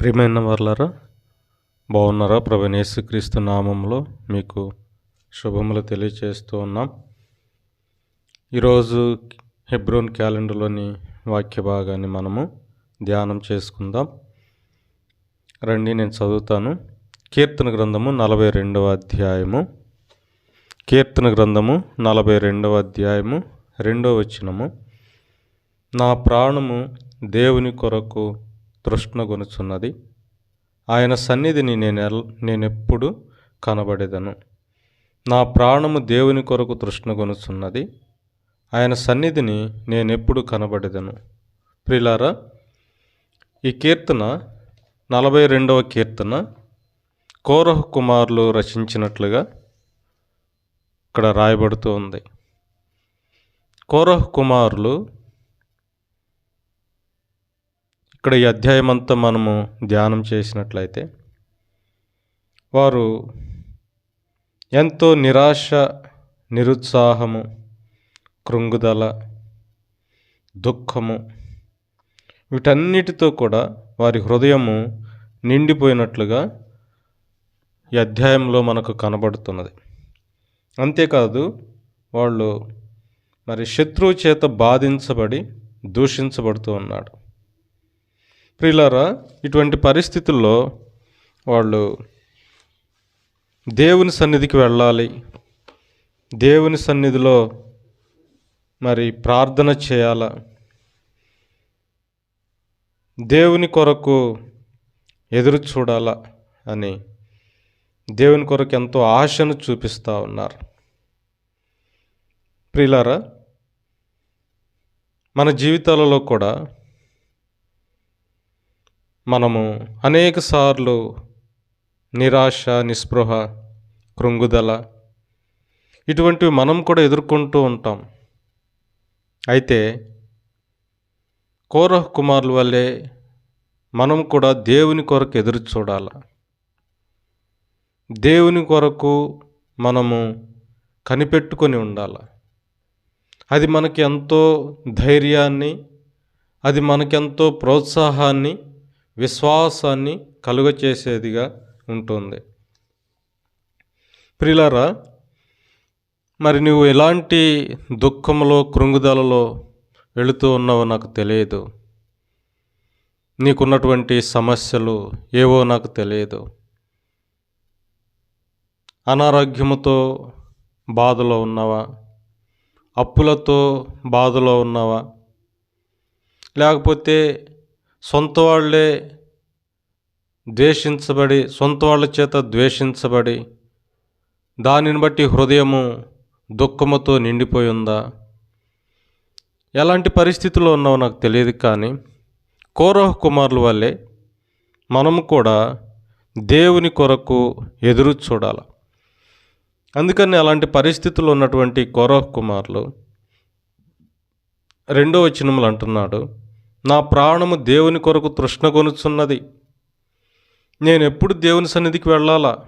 ప్రియమైన వర్లరా బాగున్నారా? ప్రభు యేసుక్రీస్తు నామంలో మీకు శుభములు తెలియచేస్తూ ఉన్నాం. ఈరోజు హెబ్రోన్ క్యాలెండర్లోని వాక్య భాగాన్ని మనము ధ్యానం చేసుకుందాం. రండి నేను చదువుతాను. కీర్తన గ్రంథము నలభై రెండవ అధ్యాయము. కీర్తన గ్రంథము నలభై రెండవ అధ్యాయము రెండవ వచనము. నా ప్రాణము దేవుని కొరకు తృష్ణగొనుచున్నది. ఆయన సన్నిధిని నేను ఎల్- నేనెప్పుడు కనబడేదను. నా ప్రాణము దేవుని కొరకు తృష్ణగొనుచున్నది. ఆయన సన్నిధిని నేనెప్పుడు కనబడేదను. ప్రిలారా ఈ కీర్తన నలభై రెండవ కీర్తన కోరహ కుమారులు రచించినట్లుగా ఇక్కడ రాయబడుతూ ఉంది. కోరహ కుమారులు ఇక్కడ ఈ అధ్యాయం అంతా మనము ధ్యానం చేసినట్లయితే వారు ఎంతో నిరాశ నిరుత్సాహము కృంగుదల దుఃఖము వీటన్నిటితో కూడా వారి హృదయము నిండిపోయినట్లుగా ఈ అధ్యాయంలో మనకు కనబడుతున్నది. అంతేకాదు వాళ్ళు మరి శత్రువు చేత బాధించబడి దూషించబడుతూ ఉన్నాడు. ప్రియులారా ఇటువంటి పరిస్థితుల్లో వాళ్ళు దేవుని సన్నిధికి వెళ్ళాలి. దేవుని సన్నిధిలో మరి ప్రార్థన చేయాల? దేవుని కొరకు ఎదురు చూడాలా అని దేవుని కొరకు ఎంతో ఆశను చూపిస్తూ ఉన్నారు. ప్రియులారా మన జీవితాలలో కూడా మనము అనేకసార్లు నిరాశ నిస్పృహ కృంగుదల ఇటువంటివి మనం కూడా ఎదుర్కొంటూ ఉంటాం. అయితే కోరహ కుమారుల వల్లే మనం కూడా దేవుని కొరకు ఎదురు చూడాల. దేవుని కొరకు మనము కనిపెట్టుకొని ఉండాల. అది మనకి ఎంతో ధైర్యాన్ని అది మనకెంతో ప్రోత్సాహాన్ని విశ్వాసాన్ని కలుగచేసేదిగా ఉంటుంది. ప్రిలారా మరి నువ్వు ఎలాంటి దుఃఖంలో కృంగుదలలో వెళుతూ ఉన్నావో నాకు తెలియదు. నీకున్నటువంటి సమస్యలు ఏవో నాకు తెలియదు. అనారోగ్యముతో బాధలో ఉన్నావా? అప్పులతో బాధలో ఉన్నావా? లేకపోతే సొంత వాళ్ళే ద్వేషించబడి సొంత వాళ్ళ చేత ద్వేషించబడి దానిని బట్టి హృదయము దుఃఖముతో నిండిపోయి ఉందా? ఎలాంటి పరిస్థితుల్లో ఉన్నావో నాకు తెలియదు కానీ కోరహ కుమారుల వల్లే మనము కూడా దేవుని కొరకు ఎదురు చూడాలి. అందుకని అలాంటి పరిస్థితుల్లో ఉన్నటువంటి కోరహ కుమారులు రెండో వచనములు అంటున్నాడు. నా ప్రాణము దేవుని కొరకు తృష్ణగొనుచున్నది నేను ఎప్పుడు దేవుని సన్నిధికి వెళ్ళాలా?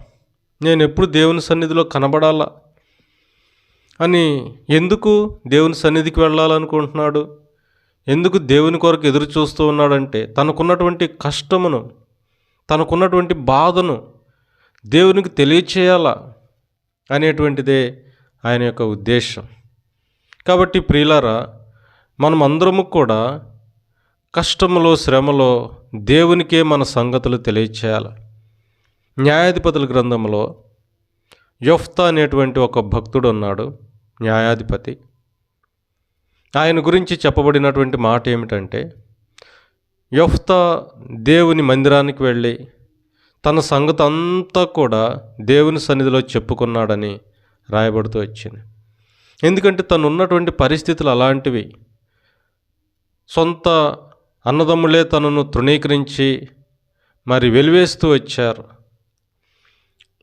నేను ఎప్పుడు దేవుని సన్నిధిలో కనబడాలా? అని ఎందుకు దేవుని సన్నిధికి వెళ్ళాలనుకుంటున్నాడు? ఎందుకు దేవుని కొరకు ఎదురు చూస్తూ ఉన్నాడంటే తనకున్నటువంటి కష్టమును తనకున్నటువంటి బాధను దేవునికి తెలియచేయాలా అనేటువంటిదే ఆయన యొక్క ఉద్దేశం. కాబట్టి ప్రియులారా మనం అందరము కూడా కష్టములో శ్రమలో దేవునికే మన సంగతులు తెలియచేయాలి. న్యాయాధిపతుల గ్రంథంలో యొఫ్తా అనేటువంటి ఒక భక్తుడు ఉన్నాడు న్యాయాధిపతి. ఆయన గురించి చెప్పబడినటువంటి మాట ఏమిటంటే యొఫ్తా దేవుని మందిరానికి వెళ్ళి తన సంగతి అంతా కూడా దేవుని సన్నిధిలో చెప్పుకున్నాడని రాయబడుతూ వచ్చింది. ఎందుకంటే తను ఉన్నటువంటి పరిస్థితులు అలాంటివి. సొంత అన్నదమ్ములే తనను తృణీకరించి మరి వెలివేస్తూ వచ్చారు.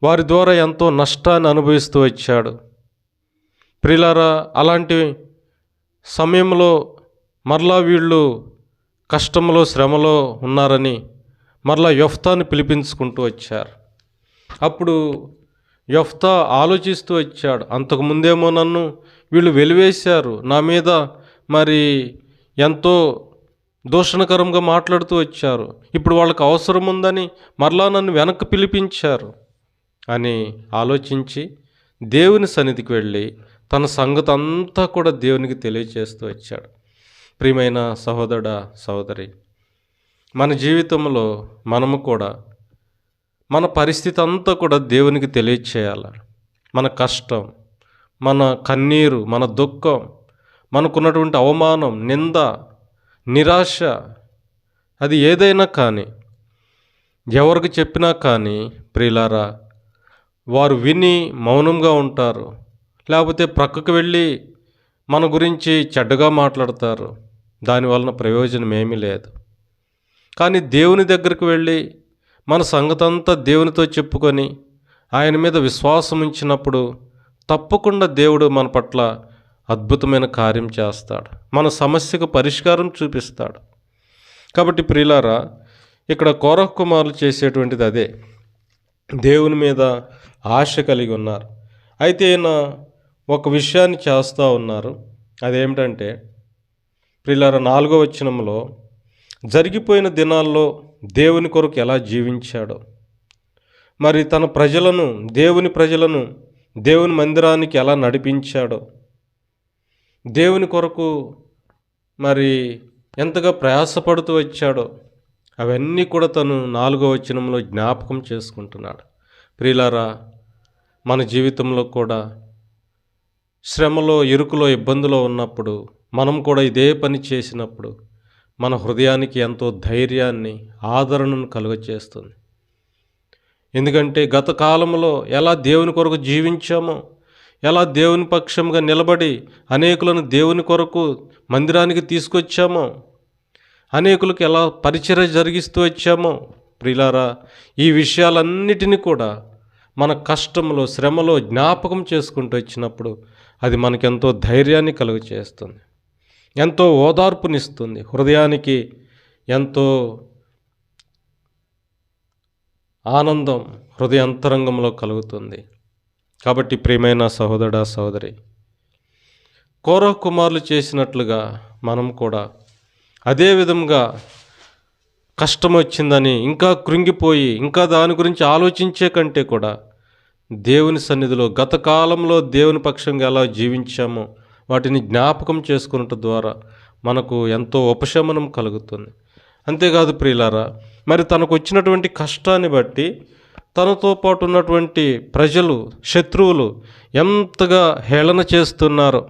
వారి ద్వారా ఎంతో నష్టాన్ని అనుభవిస్తూ వచ్చాడు. ప్రిలారా అలాంటి సమయంలో మరలా వీళ్ళు కష్టంలో శ్రమలో ఉన్నారని మరలా యొఫ్తాను పిలిపించుకుంటూ వచ్చారు. అప్పుడు యొఫ్తా ఆలోచిస్తూ వచ్చాడు అంతకుముందేమో నన్ను వీళ్ళు వెలివేశారు. నా మీద మరి ఎంతో దూషణకరంగా మాట్లాడుతూ వచ్చారు. ఇప్పుడు వాళ్ళకి అవసరం ఉందని మరలా నన్ను వెనక్కి పిలిపించారు అని ఆలోచించి దేవుని సన్నిధికి వెళ్ళి తన సంగతి అంతా కూడా దేవునికి తెలియజేస్తూ వచ్చాడు. ప్రియమైన సహోదరుడా సహోదరి మన జీవితంలో మనము కూడా మన పరిస్థితి అంతా కూడా దేవునికి తెలియచేయాలి. మన కష్టం మన కన్నీరు మన దుఃఖం మనకున్నటువంటి అవమానం నింద నిరాశ. అది ఏదైనా కానీ ఎవరికి చెప్పినా కానీ ప్రియులారా వారు విని మౌనంగా ఉంటారు. లేకపోతే ప్రక్కకు వెళ్ళి మన గురించి చెడ్డగా మాట్లాడతారు. దానివలన ప్రయోజనం ఏమీ లేదు. కానీ దేవుని దగ్గరికి వెళ్ళి మన సంగతంతా దేవునితో చెప్పుకొని ఆయన మీద విశ్వాసం ఉంచినప్పుడు తప్పకుండా దేవుడు మన పట్ల అద్భుతమైన కార్యం చేస్తాడు. మన సమస్యకు పరిష్కారం చూపిస్తాడు. కాబట్టి ప్రియులారా ఇక్కడ కోరహ్ కుమారులు చేసేటువంటిది అదే. దేవుని మీద ఆశ కలిగి ఉన్నారు. అయితే ఈయన ఒక విషయాన్ని చేస్తూ ఉన్నారు. అదేమిటంటే ప్రియులార నాలుగో వచనంలో జరిగిపోయిన దినాల్లో దేవుని కొరకు ఎలా జీవించాడో. మరి తన ప్రజలను దేవుని ప్రజలను దేవుని మందిరానికి ఎలా నడిపించాడో. దేవుని కొరకు మరి ఎంతగా ప్రయాసపడుతూ వచ్చాడో అవన్నీ కూడా తను నాలుగో వచనంలో జ్ఞాపకం చేసుకుంటున్నాడు. ప్రియులారా మన జీవితంలో కూడా శ్రమలో ఇరుకులో ఇబ్బందులో ఉన్నప్పుడు మనం కూడా ఇదే పని చేసినప్పుడు మన హృదయానికి ఎంతో ధైర్యాన్ని ఆదరణను కలుగచేస్తుంది. ఎందుకంటే గత కాలంలో ఎలా దేవుని కొరకు జీవించామో ఎలా దేవుని పక్షంగా నిలబడి అనేకులను దేవుని కొరకు మందిరానికి తీసుకొచ్చామో అనేకులకు ఎలా పరిచయ జరిగిస్తూ వచ్చామో ప్రిలారా ఈ విషయాలన్నిటినీ కూడా మన కష్టంలో శ్రమలో జ్ఞాపకం చేసుకుంటూ వచ్చినప్పుడు అది మనకెంతో ధైర్యాన్ని కలుగు చేస్తుంది ఎంతో ఓదార్పునిస్తుంది. హృదయానికి ఎంతో ఆనందం హృదయాంతరంగంలో కలుగుతుంది. కాబట్టి ప్రియమైన సహోదరా సహోదరి కౌరవ కుమారులు చేసినట్లుగా మనం కూడా అదే విధంగా కష్టం వచ్చిందని ఇంకా కృంగిపోయి ఇంకా దాని గురించి ఆలోచించే కంటే కూడా దేవుని సన్నిధిలో గత కాలంలో దేవుని పక్షంగా ఎలా జీవించామో వాటిని జ్ఞాపకం చేసుకున్నట ద్వారా మనకు ఎంతో ఉపశమనం కలుగుతుంది. అంతేకాదు ప్రియులారా మరి తనకు వచ్చినటువంటి కష్టాన్ని బట్టి తనతో పాటు ఉన్నటువంటి ప్రజలు శత్రువులు ఎంతగా హేళన చేస్తున్నారు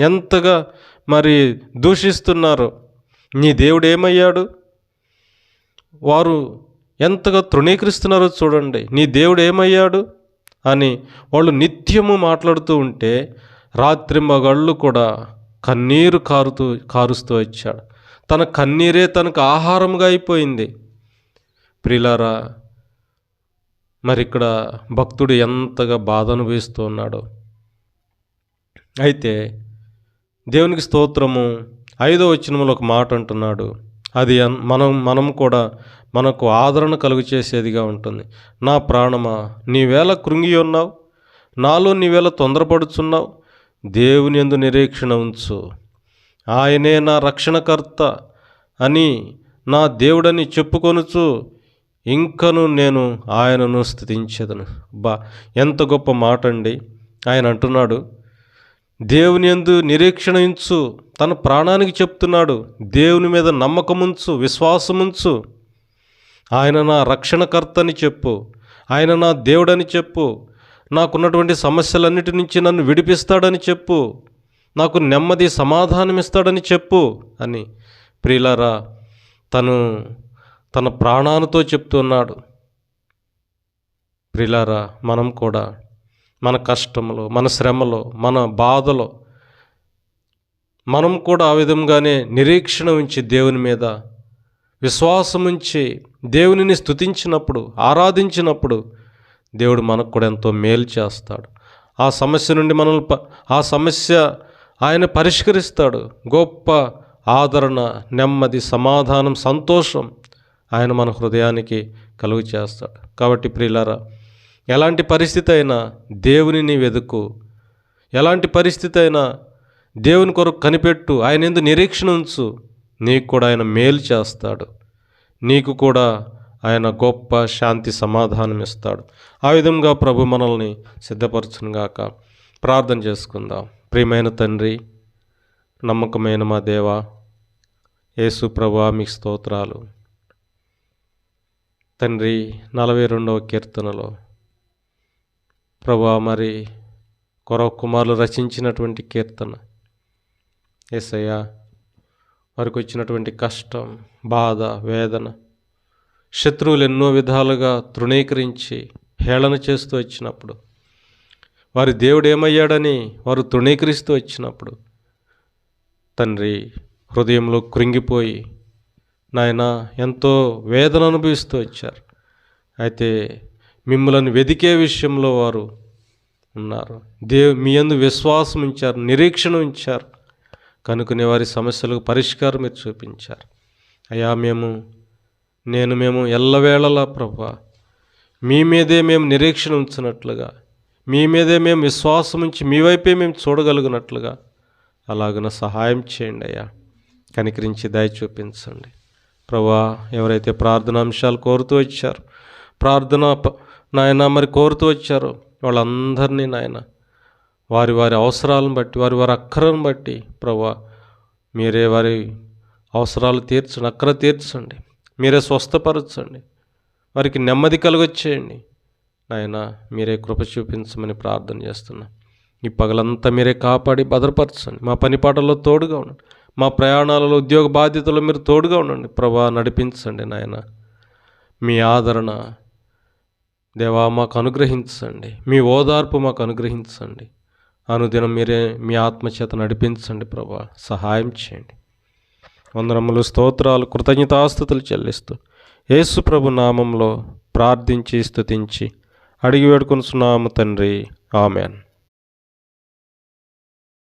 ఎంతగా మరి దూషిస్తున్నారు నీ దేవుడు ఏమయ్యాడు? వారు ఎంతగా తృణీకరిస్తున్నారో చూడండి నీ దేవుడు ఏమయ్యాడు? అని వాళ్ళు నిత్యము మాట్లాడుతూ ఉంటే రాత్రి మగళ్ళు కూడా కన్నీరు కారుతూ కారుస్తూ వచ్చాడు తన కన్నీరే తనకు ఆహారంగా అయిపోయింది. ప్రిలారా మరి ఇక్కడ భక్తుడు ఎంతగా బాధ అనుభవిస్తూ ఉన్నాడో అయితే దేవునికి స్తోత్రము ఐదో వచనంలో ఒక మాట అంటున్నాడు. అది మనం మనం కూడా మనకు ఆదరణ కలుగు చేసేదిగా ఉంటుంది. నా ప్రాణమా నీవేళ కృంగి ఉన్నావు? నాలో నీవేళ తొందరపడుచున్నావు? దేవుని ఎందు నిరీక్షణ ఉంచు. ఆయనే నా రక్షణకర్త అని నా దేవుడని చెప్పుకొనుచు ఇంకను నేను ఆయనను స్థుతించదను. బా ఎంత గొప్ప మాట అండి ఆయన అంటున్నాడు దేవుని ఎందు నిరీక్షణ ఉంచు తన ప్రాణానికి చెప్తున్నాడు దేవుని మీద నమ్మకముంచు విశ్వాసముంచు. ఆయన నా రక్షణకర్తని చెప్పు ఆయన నా దేవుడని చెప్పు నాకున్నటువంటి సమస్యలన్నిటి నుంచి నన్ను విడిపిస్తాడని చెప్పు నాకు నెమ్మది సమాధానం ఇస్తాడని చెప్పు అని. ప్రియులారా తను తన ప్రాణాలతో చెప్తున్నాడు. ప్రిలారా మనం కూడా మన కష్టంలో మన శ్రమలో మన బాధలో మనం కూడా ఆ విధంగానే నిరీక్షణ ఉంచి దేవుని మీద విశ్వాసం ఉంచి దేవునిని స్థుతించినప్పుడు ఆరాధించినప్పుడు దేవుడు మనకు కూడా ఎంతో మేలు చేస్తాడు. ఆ సమస్య నుండి మనల్ని ఆ సమస్య ఆయన పరిష్కరిస్తాడు. గొప్ప ఆదరణ నెమ్మది సమాధానం సంతోషం ఆయన మన హృదయానికి కలుగు చేస్తాడు. కాబట్టి ప్రియులారా ఎలాంటి పరిస్థితి అయినా దేవునిని వెతుకు ఎలాంటి పరిస్థితి అయినా దేవుని కొరకు కనిపెట్టు. ఆయన ఎందు నిరీక్షణ ఉంచు. నీకు కూడా ఆయన మేలు చేస్తాడు. నీకు కూడా ఆయన గొప్ప శాంతి సమాధానం ఇస్తాడు. ఆ విధంగా ప్రభు మనల్ని సిద్ధపరచునుగాక ప్రార్థన చేసుకుందాం. ప్రియమైన తండ్రి నమ్మకమైన మా దేవ యేసు ప్రభా మీకు స్తోత్రాలు. తండ్రి నలభై రెండవ కీర్తనలో. ప్రభా మరి కొరవ కుమారులు రచించినటువంటి కీర్తన. ఏసయ్య వారికి వచ్చినటువంటి కష్టం బాధ వేదన శత్రువులు ఎన్నో విధాలుగా తృణీకరించి హేళన చేస్తూ వచ్చినప్పుడు వారి దేవుడు ఏమయ్యాడని వారు తృణీకరిస్తూ వచ్చినప్పుడు తండ్రి హృదయంలో కృంగిపోయి నాయన ఎంతో వేదన అనుభవిస్తూ వచ్చారు. అయితే మిమ్మల్ని వెదికే విషయంలో వారు ఉన్నారు. దేవు మీ అందు విశ్వాసం ఉంచారు నిరీక్షణ ఉంచారు. కనుకునే వారి సమస్యలకు పరిష్కారం మీరు చూపించారు. అయ్యా మేము నేను మేము ఎల్లవేళలా ప్రభా మీ మీదే మేము నిరీక్షణ ఉంచినట్లుగా మీ మీదే మేము విశ్వాసం ఉంచి మీ వైపే మేము చూడగలిగినట్లుగా అలాగన సహాయం చేయండి అయ్యా. కనికరించి దయ చూపించండి. ప్రభా ఎవరైతే ప్రార్థన అంశాలు కోరుతూ వచ్చారు ప్రార్థన నాయన మరి కోరుతూ వచ్చారో వాళ్ళందరినీ నాయన వారి వారి అవసరాలను బట్టి వారి వారి అక్కరను బట్టి ప్రభా మీరే వారి అవసరాలు తీర్చండి అక్కర తీర్చండి మీరే స్వస్థపరచండి వారికి నెమ్మది కలుగొచ్చేయండి నాయన మీరే కృప చూపించమని ప్రార్థన చేస్తున్నా. ఈ పగలంతా మీరే కాపాడి భద్రపరచండి. మా పని పాటల్లో తోడుగా ఉండండి. మా ప్రయాణాలలో ఉద్యోగ బాధ్యతలో మీరు తోడుగా ఉండండి. ప్రభా నడిపించండి నాయన. మీ ఆదరణ దేవా మాకు అనుగ్రహించండి. మీ ఓదార్పు మాకు అనుగ్రహించండి. అనుదినం మీరే మీ ఆత్మచేత నడిపించండి ప్రభా. సహాయం చేయండి. వందనములు స్తోత్రాలు కృతజ్ఞతాస్థుతులు చెల్లిస్తూ యేసు ప్రభు నామంలో ప్రార్థించి స్థుతించి అడిగి వేడుకొనుచున్నాము తండ్రి. ఆమెన్.